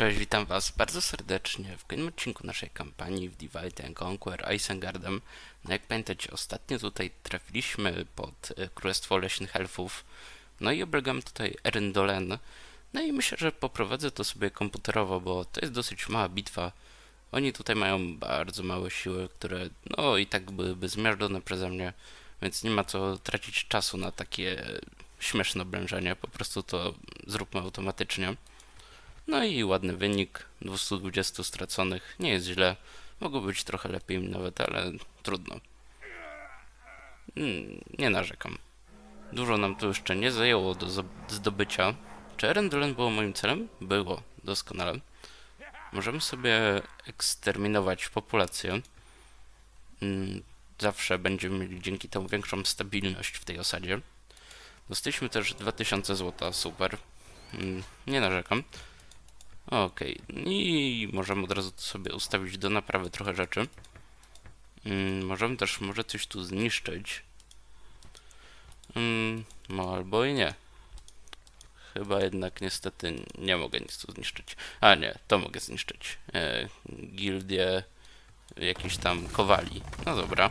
Cześć, witam was bardzo serdecznie w kolejnym odcinku naszej kampanii w Divide and Conquer Isengardem. No jak pamiętacie, ostatnio tutaj trafiliśmy pod e, Królestwo Leśnych Elfów, no i oblegam tutaj Erendolen. No i myślę, że poprowadzę to sobie komputerowo, bo to jest dosyć mała bitwa. Oni tutaj mają bardzo małe siły, które no i tak byłyby zmiażdżone przeze mnie, więc nie ma co tracić czasu na takie śmieszne oblężenie, po prostu to zróbmy automatycznie. No i ładny wynik, 220 straconych, nie jest źle. Mogło być trochę lepiej nawet, ale trudno. Mm, Nie narzekam. Dużo nam tu jeszcze nie zajęło do zdobycia. Czy Erendolen było moim celem? Było, doskonale. Możemy sobie eksterminować populację. Mm, Zawsze będziemy mieli dzięki temu większą stabilność w tej osadzie. Dostaliśmy też 2000 zł, super. Mm, Nie narzekam. Okej, i możemy od razu sobie ustawić do naprawy trochę rzeczy. Mm, możemy też może coś tu zniszczyć. Mm, no albo i nie. Chyba jednak niestety nie mogę nic tu zniszczyć. A nie, to mogę zniszczyć. E, gildię jakichś tam kowali. No dobra.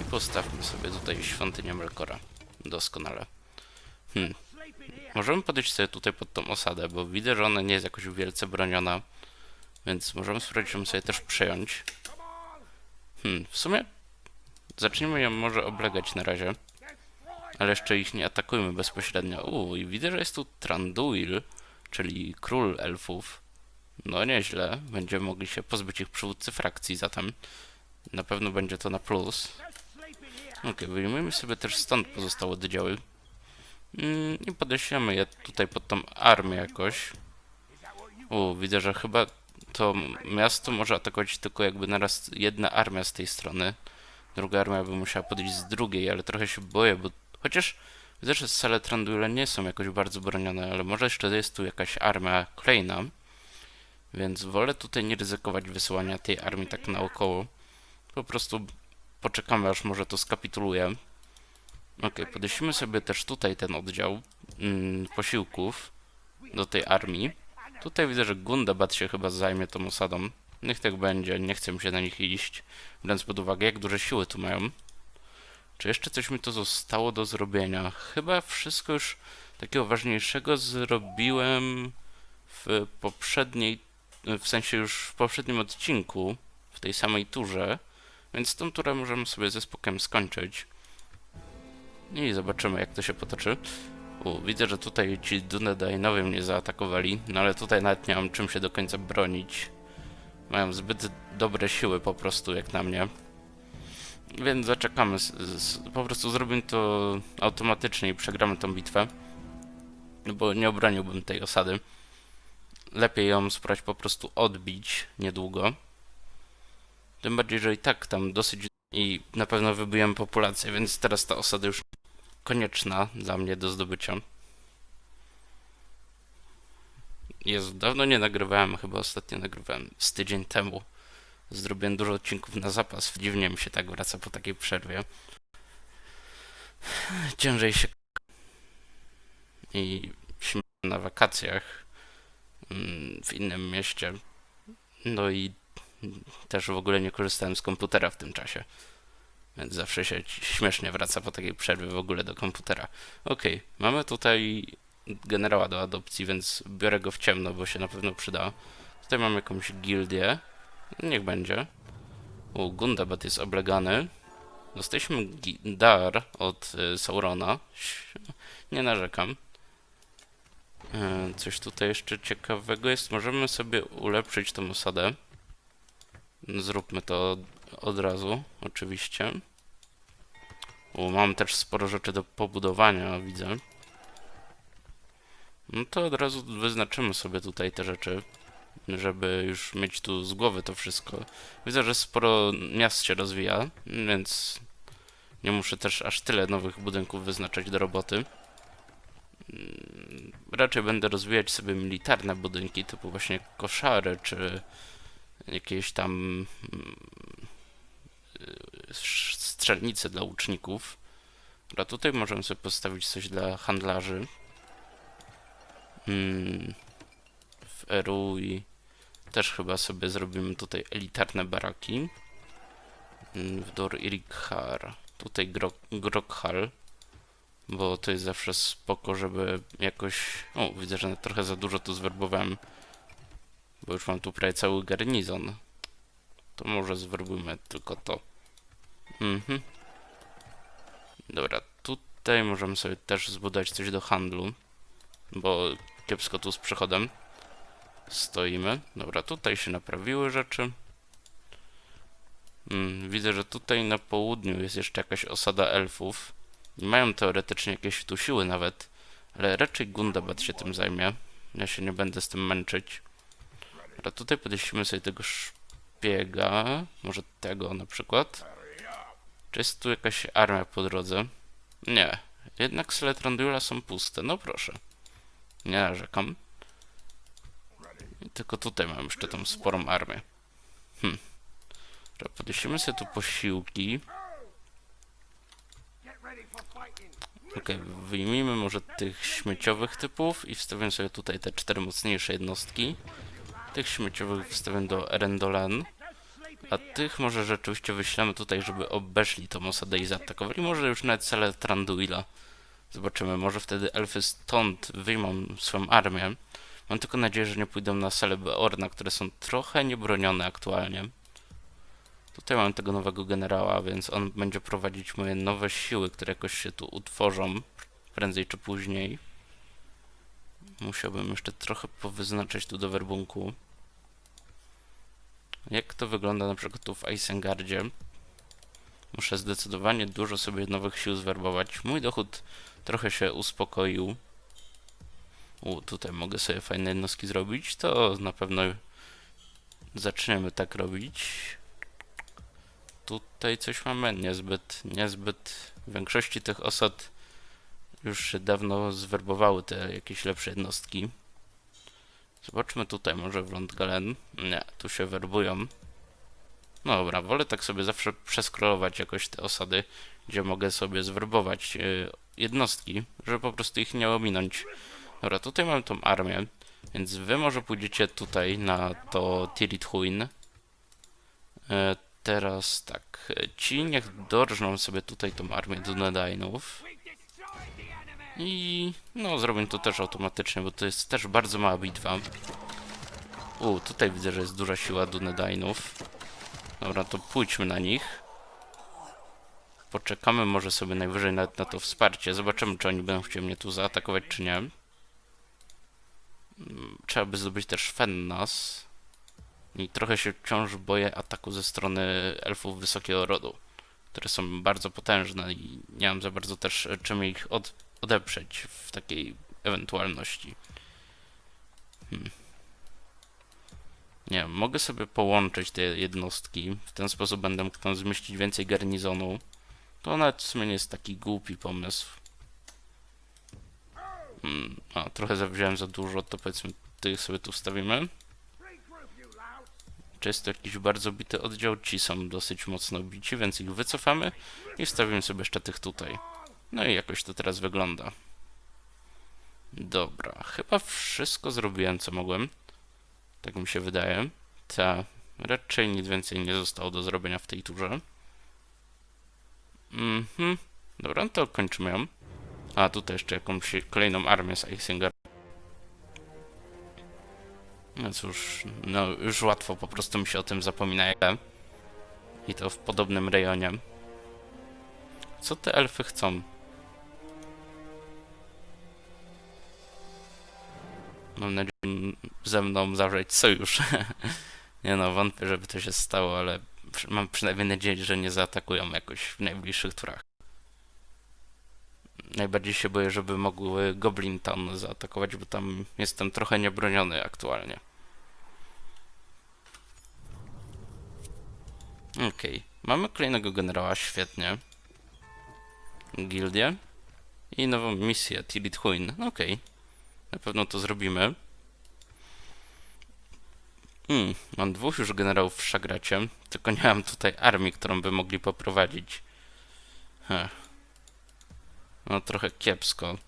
I postawmy sobie tutaj świątynię Melkora. Doskonale. Hmm. Możemy podejść sobie tutaj pod tą osadę, bo widzę, że ona nie jest jakoś wielce broniona, więc możemy spróbować ją sobie też przejąć. Hmm, w sumie zacznijmy ją może oblegać na razie, ale jeszcze ich nie atakujmy bezpośrednio. Uuu, i widzę, że jest tu Tranduil, czyli król elfów. No nieźle, będziemy mogli się pozbyć ich przywódcy frakcji zatem. Na pewno będzie to na plus. Okej, wyjmujemy sobie też stąd pozostałe oddziały. Mm, I podeślemy je tutaj pod tą armię jakoś. U, widzę, że chyba to miasto może atakować tylko jakby naraz jedna armia z tej strony. Druga armia by musiała podejść z drugiej, ale trochę się boję, bo chociaż widzę, że sale Tranduile nie są jakoś bardzo bronione, ale może jeszcze jest tu jakaś armia kolejna. Więc wolę tutaj nie ryzykować wysyłania tej armii tak naokoło. Po prostu poczekamy, aż może to skapituluje. Okej, podeślimy sobie też tutaj ten oddział mm, posiłków do tej armii. Tutaj widzę, że Gundabad się chyba zajmie tą osadą. Niech tak będzie, nie chcę się na nich iść, biorąc pod uwagę, jak duże siły tu mają. Czy jeszcze coś mi to zostało do zrobienia? Chyba wszystko już takiego ważniejszego zrobiłem w poprzedniej, w sensie już w poprzednim odcinku, w tej samej turze, więc tą turę możemy sobie ze spokojem skończyć. I zobaczymy, jak to się potoczy. U, widzę, że tutaj ci Dunedainowie mnie zaatakowali, no ale tutaj nawet nie mam czym się do końca bronić. Mają zbyt dobre siły po prostu, jak na mnie. Więc zaczekamy, po prostu zrobimy to automatycznie i przegramy tą bitwę. No bo nie obroniłbym tej osady. Lepiej ją spróbować po prostu odbić niedługo. Tym bardziej, że i tak tam dosyć i na pewno wybijemy populację, więc teraz ta osada już konieczna dla mnie do zdobycia. Jezu, dawno nie nagrywałem, chyba ostatnio nagrywałem z tydzień temu. Zrobiłem dużo odcinków na zapas, dziwnie mi się tak wraca po takiej przerwie. Ciężej się i na wakacjach mm, w innym mieście. No i też w ogóle nie korzystałem z komputera w tym czasie. Więc zawsze się śmiesznie wraca po takiej przerwie w ogóle do komputera. Okej, mamy tutaj generała do adopcji, więc biorę go w ciemno, bo się na pewno przyda. Tutaj mamy jakąś gildię. Niech będzie. U, Gundabad jest oblegany. Dostaliśmy dar od y, Saurona. Nie narzekam. E, Coś tutaj jeszcze ciekawego jest. Możemy sobie ulepszyć tą osadę. Zróbmy to od, razu, oczywiście. U, mam też sporo rzeczy do pobudowania, widzę. No to od razu wyznaczymy sobie tutaj te rzeczy, żeby już mieć tu z głowy to wszystko. Widzę, że sporo miast się rozwija, więc nie muszę też aż tyle nowych budynków wyznaczać do roboty. Mm, Raczej będę rozwijać sobie militarne budynki, typu właśnie koszary, czy jakieś tam mm, strzelnice dla łuczników. A tutaj możemy sobie postawić coś dla handlarzy. Mm, w Erui też chyba sobie zrobimy tutaj elitarne baraki. Mm, W Dor Irikhar. Tutaj Grok Grokhal. Bo to jest zawsze spoko, żeby jakoś... O, widzę, że trochę za dużo tu zwerbowałem. Bo już mam tu prawie cały garnizon. To może zwerbujmy tylko to. Mhm. Dobra, tutaj możemy sobie też zbudować coś do handlu. Bo kiepsko tu z przechodem stoimy. Dobra, tutaj się naprawiły rzeczy. Mm, widzę, że tutaj na południu jest jeszcze jakaś osada elfów. Mają teoretycznie jakieś tu siły nawet, ale raczej Gundabad się tym zajmie. Ja się nie będę z tym męczyć. Dobra, tutaj podejścimy sobie tego szpiega. Może tego na przykład. Czy jest tu jakaś armia po drodze? Nie. Jednak Seletrandula są puste. No proszę. Nie narzekam. Tylko tutaj mam jeszcze tą sporą armię. Hm. Podniesiemy sobie tu posiłki. Okej, wyjmijmy może tych śmieciowych typów i wstawimy sobie tutaj te cztery mocniejsze jednostki. Tych śmieciowych wstawiam do Erendolan. A tych może rzeczywiście wyślemy tutaj, żeby obeszli tą osadę i zaatakowali. Może już nawet cele Tranduila. Zobaczymy, może wtedy elfy stąd wyjmą swoją armię. Mam tylko nadzieję, że nie pójdą na sale Beorna, które są trochę niebronione aktualnie. Tutaj mam tego nowego generała, więc on będzie prowadzić moje nowe siły, które jakoś się tu utworzą, prędzej czy później. Musiałbym jeszcze trochę powyznaczać tu do werbunku. Jak to wygląda na przykład tu w Isengardzie? Muszę zdecydowanie dużo sobie nowych sił zwerbować. Mój dochód trochę się uspokoił. U, tutaj mogę sobie fajne jednostki zrobić. To na pewno zaczniemy tak robić. Tutaj coś mamy niezbyt, niezbyt. W większości tych osad już się dawno zwerbowały te jakieś lepsze jednostki. Zobaczmy tutaj, może w Londgalen. Nie, tu się werbują. No dobra, wolę tak sobie zawsze przeskrolować jakoś te osady, gdzie mogę sobie zwerbować yy, jednostki, żeby po prostu ich nie ominąć. Dobra, tutaj mam tą armię, więc wy może pójdziecie tutaj na to Tirithuin. E, teraz tak, e, ci niech dorżną sobie tutaj tą armię Dunedainów. I no, zrobię to też automatycznie, bo to jest też bardzo mała bitwa. U, tutaj widzę, że jest duża siła Dunedainów. Dobra, to pójdźmy na nich. Poczekamy może sobie najwyżej nawet na to wsparcie. Zobaczymy, czy oni będą chcieli mnie tu zaatakować, czy nie. Mm, Trzeba by zdobyć też Fennas. I trochę się wciąż boję ataku ze strony elfów wysokiego rodu, które są bardzo potężne i nie mam za bardzo też e, czym ich od, odeprzeć w takiej ewentualności. Hmm. Nie mogę sobie połączyć te jednostki. W ten sposób będę mógł tam zmieścić więcej garnizonu. To nawet w sumie nie jest taki głupi pomysł. Hmm, a, trochę zawziąłem za dużo, to powiedzmy tych sobie tu wstawimy. Czy jest to jakiś bardzo bity oddział? Ci są dosyć mocno bici, więc ich wycofamy i wstawimy sobie jeszcze tych tutaj. No i jakoś to teraz wygląda. Dobra, chyba wszystko zrobiłem, co mogłem. Tak mi się wydaje. Ta, raczej nic więcej nie zostało do zrobienia w tej turze. Mhm. Dobra, to kończymy ją. A, tutaj jeszcze jakąś kolejną armię z Isinger. No cóż, no już łatwo po prostu mi się o tym zapomina. I to w podobnym rejonie. Co te elfy chcą? Mam nadzieję, ze mną zawrzeć sojusz. nie no, wątpię, żeby to się stało, ale mam przynajmniej nadzieję, że nie zaatakują jakoś w najbliższych turach. Najbardziej się boję, żeby mogły Goblin Town zaatakować, bo tam jestem trochę niebroniony aktualnie. Okej, mamy kolejnego generała, świetnie. Gildię. I nową misję, Tilit Huin. Okej, na pewno to zrobimy. Hmm, mam dwóch już generałów w Szagracie, tylko nie mam tutaj armii, którą by mogli poprowadzić. Heh. No trochę kiepsko.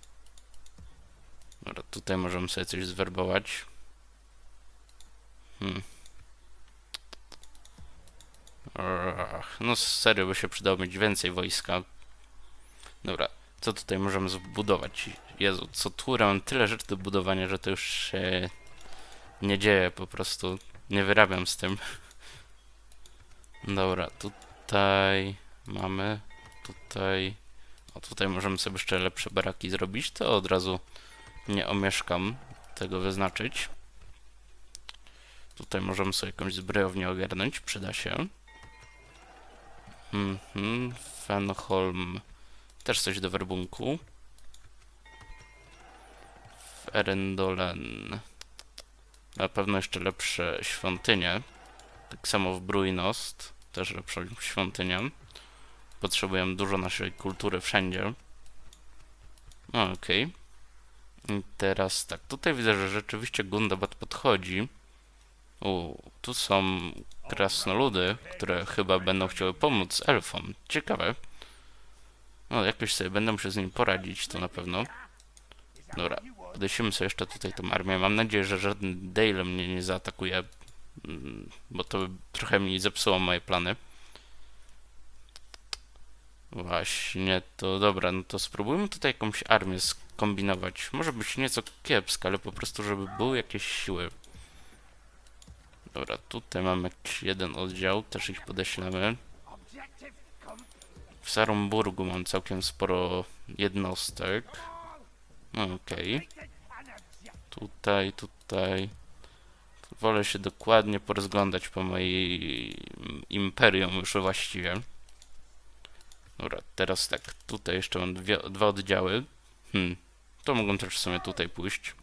Dobra, tutaj możemy sobie coś zwerbować. Hmm. No serio by się przydało mieć więcej wojska. Dobra, co tutaj możemy zbudować? Jezu, co turę mam tyle rzeczy do budowania, że to już się nie dzieje po prostu. Nie wyrabiam z tym. Dobra, tutaj mamy, tutaj... O, tutaj możemy sobie jeszcze lepsze baraki zrobić, to od razu nie omieszkam tego wyznaczyć. Tutaj możemy sobie jakąś zbrojownię ogarnąć, przyda się. Mhm, Fenholm. Też coś do werbunku. W Erendolen. Na pewno jeszcze lepsze świątynie. Tak samo w Bruinost. Też lepszą świątynię. Potrzebujemy dużo naszej kultury wszędzie. No, Okej. I teraz tak, tutaj widzę, że rzeczywiście Gundabad podchodzi. U, tu są krasnoludy, które chyba będą chciały pomóc elfom. Ciekawe. No, jakoś sobie będę musiał z nimi poradzić, to na pewno. Dobra, podejdziemy sobie jeszcze tutaj tą armię. Mam nadzieję, że żaden Dale mnie nie zaatakuje, mm, bo to trochę mi zepsuło moje plany. Właśnie, to dobra, no to spróbujmy tutaj jakąś armię skombinować. Może być nieco kiepska, ale po prostu, żeby były jakieś siły. Dobra, tutaj mamy jeden oddział, też ich podeślemy. W Sarumburgu mam całkiem sporo jednostek. No okej. Tutaj, tutaj. Wolę się dokładnie porozglądać po mojej imperium już właściwie. Dobra, teraz tak, tutaj jeszcze mam dwie, dwa oddziały. Hmm, to mogą też w sumie tutaj pójść.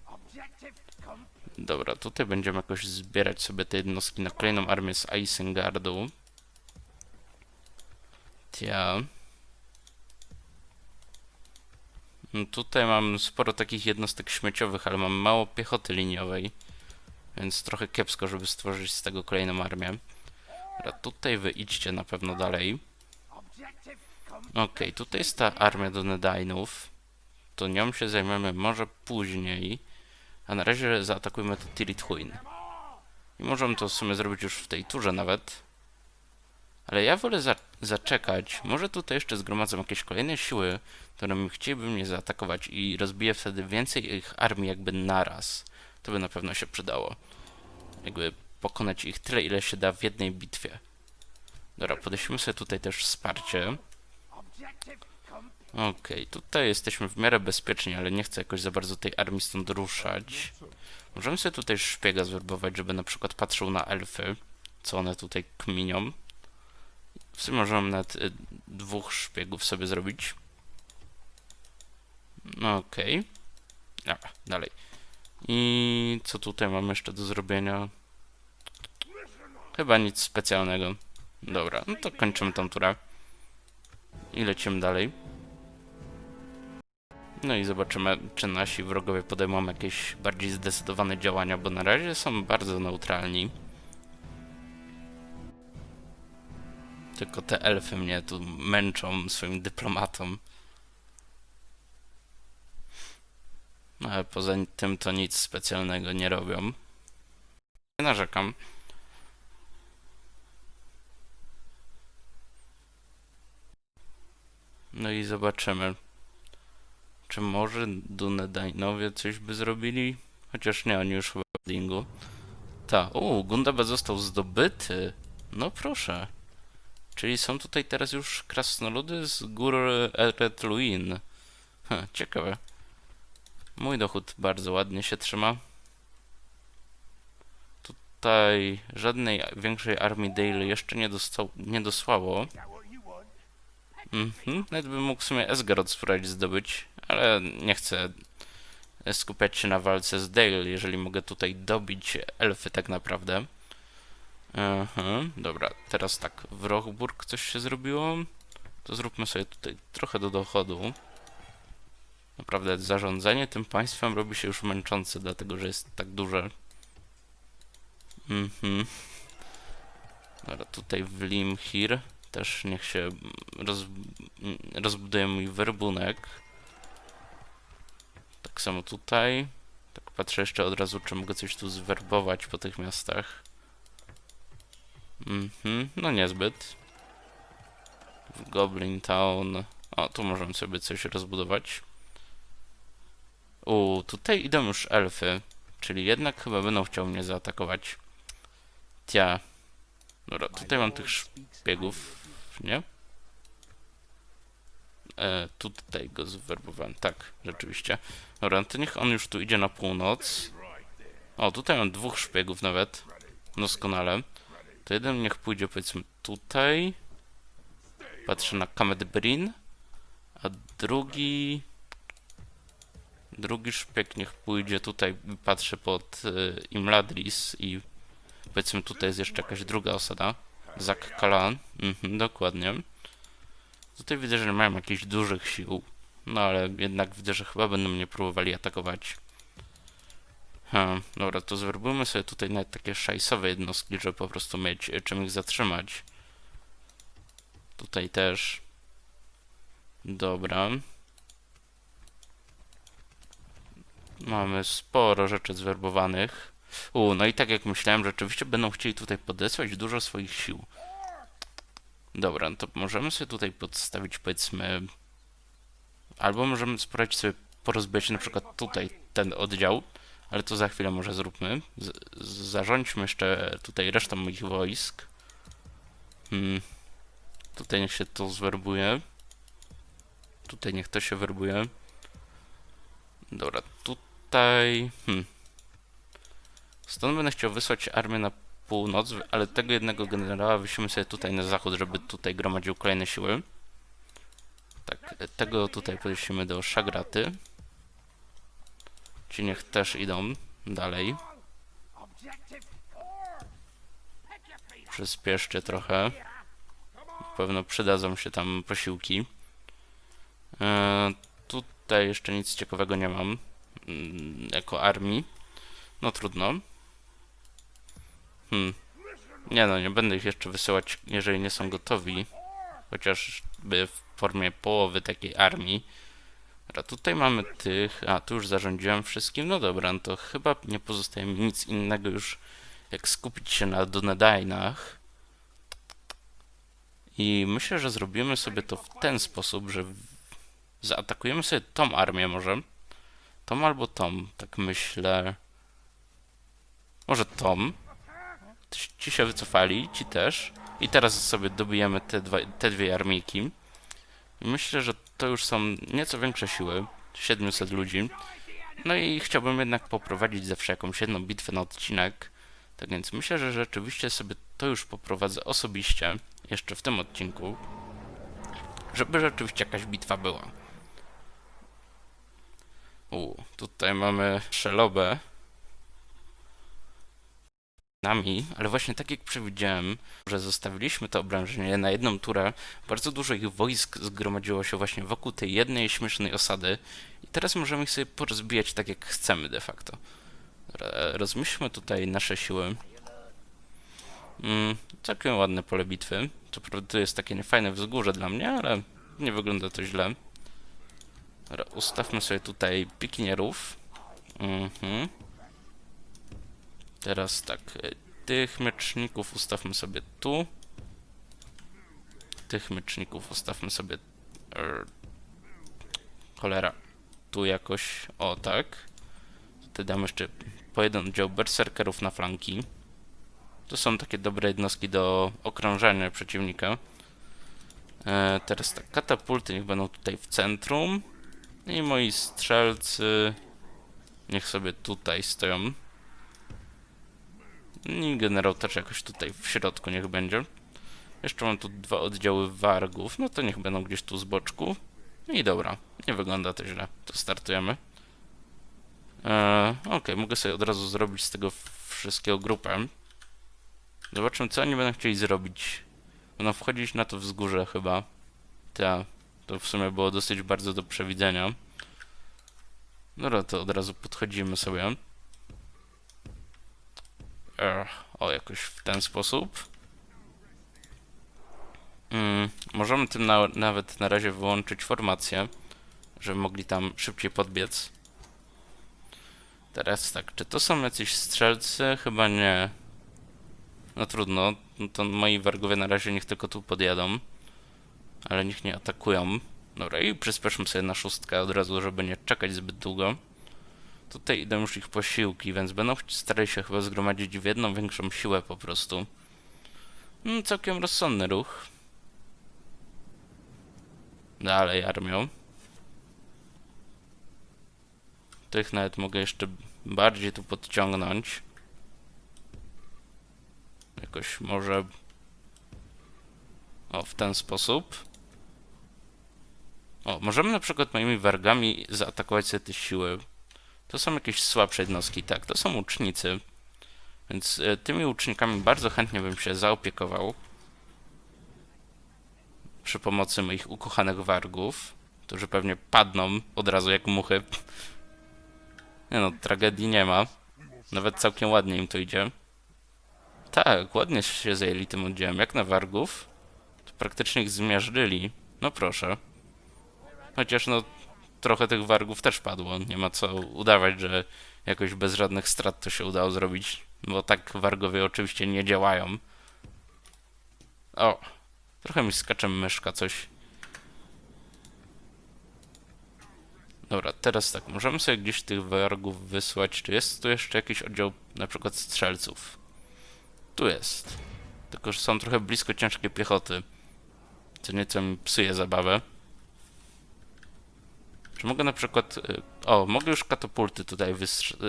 Dobra, tutaj będziemy jakoś zbierać sobie te jednostki na kolejną armię z Isengardu. Tia. No Tutaj mam sporo takich jednostek śmieciowych, ale mam mało piechoty liniowej. Więc trochę kiepsko, żeby stworzyć z tego kolejną armię. Dobra, tutaj wy idźcie na pewno dalej. Okej, tutaj jest ta armia do Nedainów. To nią się zajmiemy może później. A na razie zaatakujmy to Tirithwin. I możemy to w sumie zrobić już w tej turze nawet. Ale ja wolę za zaczekać. Może tutaj jeszcze zgromadzę jakieś kolejne siły, które chcieliby mnie zaatakować i rozbiję wtedy więcej ich armii jakby naraz. To by na pewno się przydało. Jakby pokonać ich tyle, ile się da w jednej bitwie. Dobra, podeślmy sobie tutaj też wsparcie. Okej, tutaj jesteśmy w miarę bezpieczni, ale nie chcę jakoś za bardzo tej armii stąd ruszać. Możemy sobie tutaj szpiega zwerbować, żeby na przykład patrzył na elfy, co one tutaj kminią. W sumie możemy nawet y, dwóch szpiegów sobie zrobić. No okej. Dobra, dalej. I co tutaj mamy jeszcze do zrobienia? Chyba nic specjalnego. Dobra, no to kończymy tą turę. I lecimy dalej. No i zobaczymy, czy nasi wrogowie podejmą jakieś bardziej zdecydowane działania, bo na razie są bardzo neutralni. Tylko te elfy mnie tu męczą swoim dyplomatą. No, Ale poza tym to nic specjalnego nie robią. Nie narzekam. No i zobaczymy. Czy może Dunedainowie coś by zrobili? Chociaż nie, oni już chyba w Dingu. Ta, o, Gundabad został zdobyty. No proszę. Czyli są tutaj teraz już krasnoludy z gór Eretluin. Ciekawe. Mój dochód bardzo ładnie się trzyma. Tutaj żadnej większej armii Dale jeszcze nie, nie dosłało. Mhm, nawet bym mógł w sumie Esgarod spróbować zdobyć, ale nie chcę skupiać się na walce z Dale, jeżeli mogę tutaj dobić elfy tak naprawdę. Mhm, dobra, teraz tak, w Rochburg coś się zrobiło. To zróbmy sobie tutaj trochę do dochodu. Naprawdę zarządzanie tym państwem robi się już męczące, dlatego że jest tak duże. Mhm. Dobra, tutaj w Limhir też niech się roz, rozbuduje mój werbunek. Tak samo tutaj. Tak patrzę jeszcze od razu, czy mogę coś tu zwerbować po tych miastach. Mhm, no niezbyt. W Goblin Town. O, tu możemy sobie coś rozbudować. U, tutaj idą już elfy, czyli jednak chyba będą chciały mnie zaatakować. Tia. Dobra, tutaj mam tych szpiegów, nie? E, tutaj go zwerbowałem, tak, rzeczywiście. Dobra, to niech on już tu idzie na północ. O, tutaj mam dwóch szpiegów nawet. Doskonale. To jeden niech pójdzie powiedzmy tutaj. Patrzę na Kamet Brin. A drugi... Drugi szpieg niech pójdzie tutaj, patrzę pod y, Imladris i powiedzmy tutaj jest jeszcze jakaś druga osada. Zak Kalan, mhm, dokładnie. Tutaj widzę, że nie mają jakichś dużych sił, no ale jednak widzę, że chyba będą mnie próbowali atakować. Dobra, to zwerbujmy sobie tutaj nawet takie szajsowe jednostki, żeby po prostu mieć e, czym ich zatrzymać. Tutaj też. Dobra. Mamy sporo rzeczy zwerbowanych. U, no i tak jak myślałem, rzeczywiście będą chcieli tutaj podesłać dużo swoich sił. Dobra, no to możemy sobie tutaj podstawić powiedzmy... Albo możemy spróbować sobie porozbijać na przykład tutaj ten oddział, ale to za chwilę może zróbmy. Z zarządźmy jeszcze tutaj resztą moich wojsk. Hmm. Tutaj niech się to zwerbuje. Tutaj niech to się werbuje. Dobra, tutaj... Hmm. Stąd będę chciał wysłać armię na północ, ale tego jednego generała wyślemy sobie tutaj na zachód, żeby tutaj gromadził kolejne siły. Tak, tego tutaj podeślemy do Szagraty. Ci niech też idą dalej. Przyspieszcie trochę. Na pewno przydadzą się tam posiłki. E, tutaj jeszcze nic ciekawego nie mam. mm, Jako armii. No trudno. Hmm. Nie no, nie będę ich jeszcze wysyłać, jeżeli nie są gotowi. Chociażby w formie połowy takiej armii. Dobra, tutaj mamy tych... A, tu już zarządziłem wszystkim. No dobra, no to chyba nie pozostaje mi nic innego już, jak skupić się na Dunedainach. I myślę, że zrobimy sobie to w ten sposób, że zaatakujemy sobie tą armię może. Tą albo tą, tak myślę. Może. Ci- Ci się wycofali, ci też. I teraz sobie dobijemy te, dwa, te dwie armijki. Myślę, że to już są nieco większe siły. 700 ludzi. No i chciałbym jednak poprowadzić zawsze jakąś jedną bitwę na odcinek. Tak więc myślę, że rzeczywiście sobie to już poprowadzę osobiście. Jeszcze w tym odcinku. Żeby rzeczywiście jakaś bitwa była. U, tutaj mamy szelobę nami, ale właśnie tak jak przewidziałem, że zostawiliśmy to obrężenie na jedną turę, bardzo dużo ich wojsk zgromadziło się właśnie wokół tej jednej śmiesznej osady i teraz możemy ich sobie porozbijać tak jak chcemy de facto. Rozmyślmy tutaj nasze siły. Mm, całkiem ładne pole bitwy. Co prawda tu jest takie niefajne wzgórze dla mnie, ale nie wygląda to źle. Dobra, ustawmy sobie tutaj pikinierów. Mhm. Teraz tak, y, tych meczników ustawmy sobie tu. Tych meczników ustawmy sobie. Er, cholera. Tu jakoś. O tak. Tutaj dam jeszcze po jeden berserkerów na flanki. To są takie dobre jednostki do okrążania przeciwnika. E, teraz tak, katapulty niech będą tutaj w centrum. I moi strzelcy niech sobie tutaj stoją. I generał też jakoś tutaj w środku niech będzie. Jeszcze mam tu dwa oddziały wargów, no to niech będą gdzieś tu z boczku. I dobra, nie wygląda to źle. To startujemy. Eee, Okej, mogę sobie od razu zrobić z tego wszystkiego grupę. Zobaczymy, co oni będą chcieli zrobić. Będą wchodzić na to wzgórze chyba. Ta, to w sumie było dosyć bardzo do przewidzenia. Dobra, to od razu podchodzimy sobie. O, jakoś w ten sposób. Mm, możemy tym na, nawet na razie wyłączyć formację, żeby mogli tam szybciej podbiec. Teraz tak, czy to są jacyś strzelcy? Chyba nie. No trudno, no to moi wargowie na razie niech tylko tu podjadą. Ale niech nie atakują. Dobra, i przyspieszmy sobie na szóstkę od razu, żeby nie czekać zbyt długo. Tutaj idą już ich posiłki, więc będą starali się chyba zgromadzić w jedną większą siłę po prostu. Mm, całkiem rozsądny ruch. Dalej armią. Tych nawet mogę jeszcze bardziej tu podciągnąć. Jakoś może... O, w ten sposób. O, możemy na przykład moimi wargami zaatakować sobie te siły. To są jakieś słabsze jednostki, tak, to są łucznicy. Więc e, tymi łucznikami bardzo chętnie bym się zaopiekował. Przy pomocy moich ukochanych wargów, którzy pewnie padną od razu jak muchy. Nie no, tragedii nie ma. Nawet całkiem ładnie im to idzie. Tak, ładnie się zajęli tym oddziałem. Jak na wargów, to praktycznie ich zmiażdżyli. No proszę. Chociaż no, trochę tych wargów też padło. Nie ma co udawać, że jakoś bez żadnych strat to się udało zrobić. Bo tak wargowie oczywiście nie działają. O, trochę mi skacze myszka coś. Dobra, teraz tak, możemy sobie gdzieś tych wargów wysłać. Czy jest tu jeszcze jakiś oddział na przykład strzelców? Tu jest. Tylko, że są trochę blisko ciężkiej piechoty. Co nieco mi psuje zabawę. Czy mogę na przykład... y, O, mogę już katapulty tutaj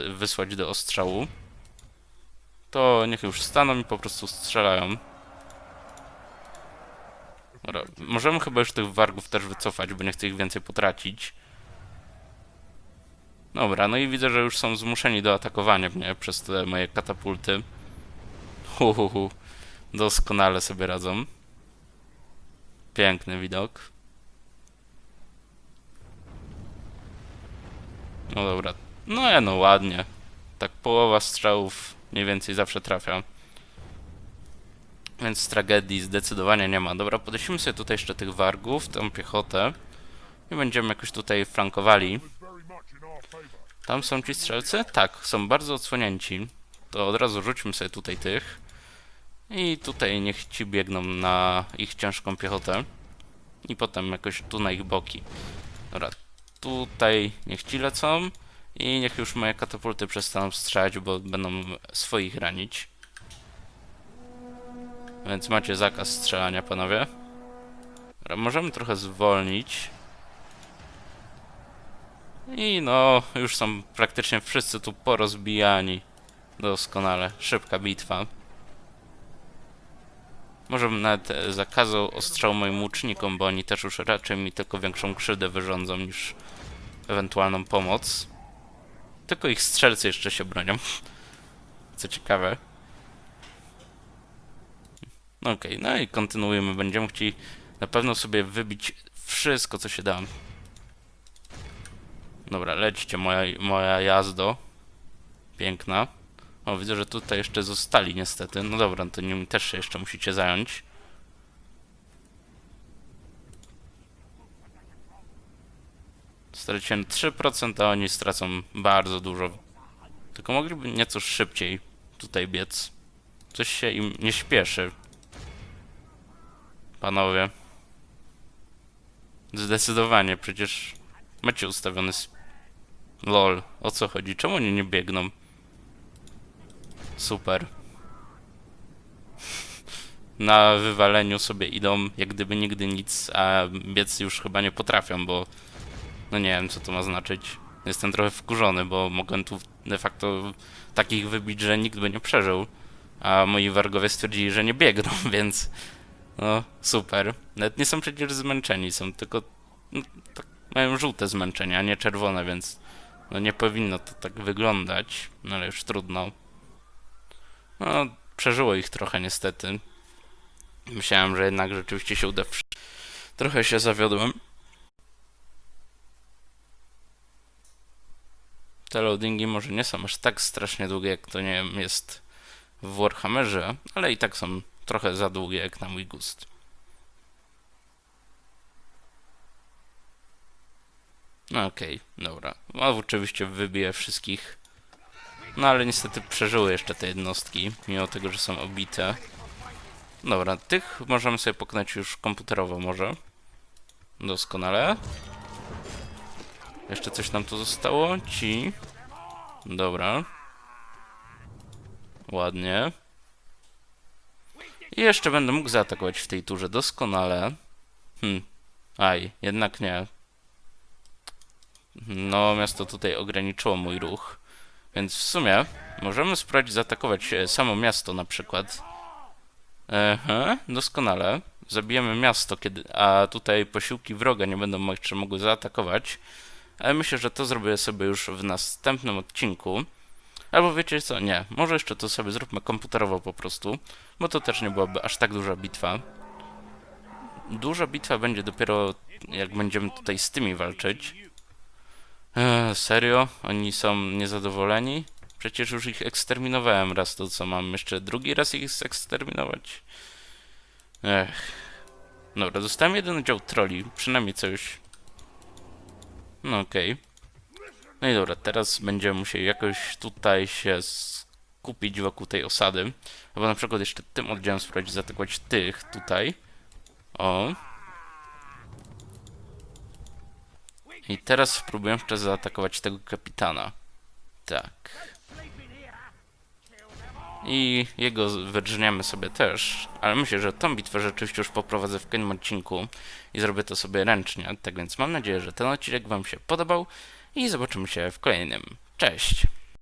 wysłać do ostrzału. To niech już staną i po prostu strzelają. Dobra, możemy chyba już tych wargów też wycofać, bo nie chcę ich więcej potracić. Dobra, no i widzę, że już są zmuszeni do atakowania mnie przez te moje katapulty. Hu, hu, hu. Doskonale sobie radzą. Piękny widok. No dobra. No ja no ładnie. Tak połowa strzałów mniej więcej zawsze trafia. Więc tragedii zdecydowanie nie ma. Dobra, podesimy sobie tutaj jeszcze tych wargów, tą piechotę. I będziemy jakoś tutaj flankowali. Tam są ci strzelcy? Tak, są bardzo odsłonięci. To od razu rzućmy sobie tutaj tych. I tutaj niech ci biegną na ich ciężką piechotę. I potem jakoś tu na ich boki. Dobra, tutaj niech ci lecą. I niech już moje katapulty przestaną strzelać, bo będą swoich ranić. Więc macie zakaz strzelania, panowie. Możemy trochę zwolnić. I no, już są praktycznie wszyscy tu porozbijani. Doskonale. Szybka bitwa. Może bym nawet e, zakazał ostrzału moim łucznikom, bo oni też już raczej mi tylko większą krzywdę wyrządzą niż ewentualną pomoc. Tylko ich strzelcy jeszcze się bronią. Co ciekawe. No Okej, no i kontynuujemy. Będziemy chcieli na pewno sobie wybić wszystko, co się da. Dobra, lećcie moja, moja jazdo. Piękna. O, widzę, że tutaj jeszcze zostali niestety. No dobra, to nimi też się jeszcze musicie zająć. Straciłem 3%, a oni stracą bardzo dużo. Tylko mogliby nieco szybciej tutaj biec. Coś się im nie śpieszy. Panowie. Zdecydowanie, przecież macie ustawiony LOL, o co chodzi? Czemu oni nie biegną? Super. Na wywaleniu sobie idą, jak gdyby nigdy nic, a biec już chyba nie potrafią, bo no nie wiem, co to ma znaczyć. Jestem trochę wkurzony, bo mogłem tu de facto takich wybić, że nikt by nie przeżył, a moi wargowie stwierdzili, że nie biegną, więc no super. Nawet nie są przecież zmęczeni, są tylko no, tak, mają żółte zmęczenie, a nie czerwone, więc no nie powinno to tak wyglądać, no ale już trudno. No, przeżyło ich trochę niestety. Myślałem, że jednak rzeczywiście się uda. Trochę się zawiodłem. Te loadingi może nie są aż tak strasznie długie, jak to nie wiem, jest w Warhammerze, ale i tak są trochę za długie jak na mój gust. No okej, dobra. No oczywiście wybiję wszystkich No ale niestety przeżyły jeszcze te jednostki, mimo tego, że są obite. Dobra, tych możemy sobie pokonać już komputerowo może. Doskonale. Jeszcze coś nam tu zostało? Ci. Dobra. Ładnie. I jeszcze będę mógł zaatakować w tej turze doskonale. Hm. Aj, jednak nie. No, miasto tutaj ograniczyło mój ruch. Więc w sumie możemy spróbować zaatakować e, samo miasto na przykład. Aha, doskonale. Zabijemy miasto, kiedy, a tutaj posiłki wroga nie będą jeszcze mogły zaatakować. Ale myślę, że to zrobię sobie już w następnym odcinku. Albo wiecie co, nie, może jeszcze to sobie zróbmy komputerowo po prostu, bo to też nie byłaby aż tak duża bitwa. Duża bitwa będzie dopiero jak będziemy tutaj z tymi walczyć. Eee, serio? Oni są niezadowoleni? Przecież już ich eksterminowałem raz, to co mam jeszcze drugi raz ich eksterminować? Ech. Dobra, dostałem jeden dział troli, przynajmniej coś. No okej. No i dobra, teraz będziemy musieli jakoś tutaj się skupić wokół tej osady. Albo na przykład jeszcze tym oddziałem spróbować zaatakować tych tutaj. O. I teraz spróbuję jeszcze zaatakować tego kapitana. Tak. I jego wydrzniemy sobie też, ale myślę, że tą bitwę rzeczywiście już poprowadzę w kolejnym odcinku i zrobię to sobie ręcznie. Tak więc mam nadzieję, że ten odcinek Wam się podobał i zobaczymy się w kolejnym. Cześć!